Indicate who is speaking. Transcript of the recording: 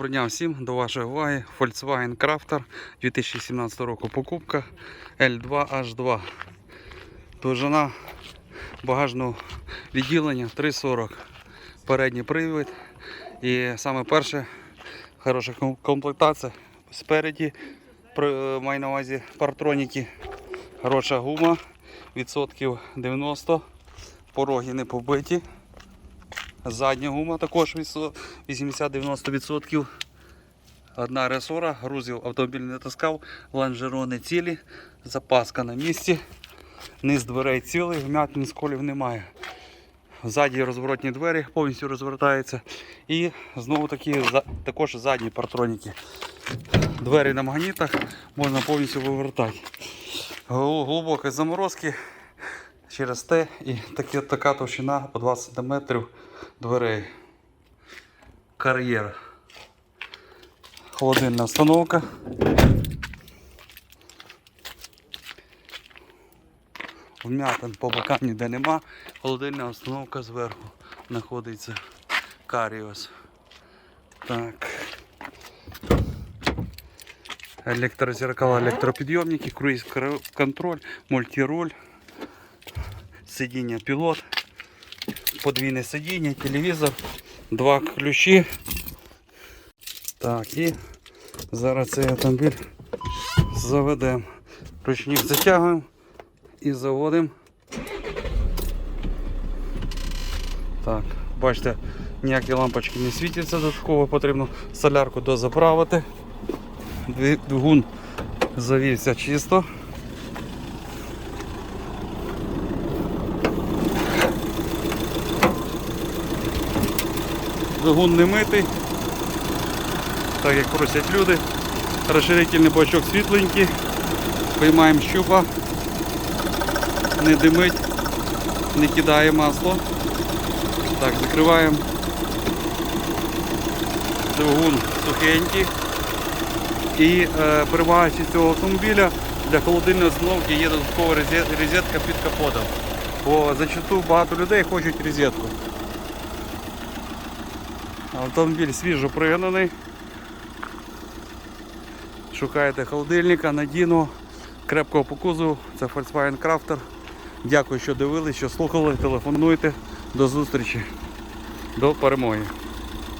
Speaker 1: Доброго дня всім до вашої уваги Volkswagen Crafter 2017 року покупка L2H2. Довжина багажного відділення 340. Передній привід. І саме перше хороша комплектація. Спереді е, маю на увазі партроніки. Хороша гума, відсотків 90, пороги не побиті. Задня гума також 80-90%. Одна ресора, грузів автомобіль не таскав, лонжерони цілі, запаска на місці, низ дверей цілий, вмятин сколів немає. Ззаді розворотні двері повністю розвертаються. І знову таки за- також задні партроніки. Двері на магнітах можна повністю вивертати. Глибокі заморозки через те і такі, така товщина по 20 см дверей. Кар'єр. Холодильна установка. Вмятин по бокам ніде нема. Холодильна установка зверху знаходиться. Каріос. Так. Електрозеркала, електропідйомники, круїз контроль, мультируль, сидіння пілот, подвійне сидіння, телевізор, два ключі. Так, і зараз цей автомобіль заведемо. Ручник затягуємо і заводимо. Так, бачите, ніякі лампочки не світяться, додатково потрібно солярку дозаправити. Двигун завівся чисто. Двигун не митий, так як просять люди. Розширительний бачок світленький. Поймаємо щупа, не димить, не кидає масло. Так, закриваємо. Двигун сухенький. І е, перевагаючи цього автомобіля для холодильної установки є додаткова розетка під капотом. Бо зачасту багато людей хочуть розетку. Автомобіль свіжо пригнаний. Шукаєте холодильника, надійного, крепкого покузу. Це Volkswagen Crafter. Дякую, що дивились, що слухали, телефонуйте. До зустрічі. До перемоги.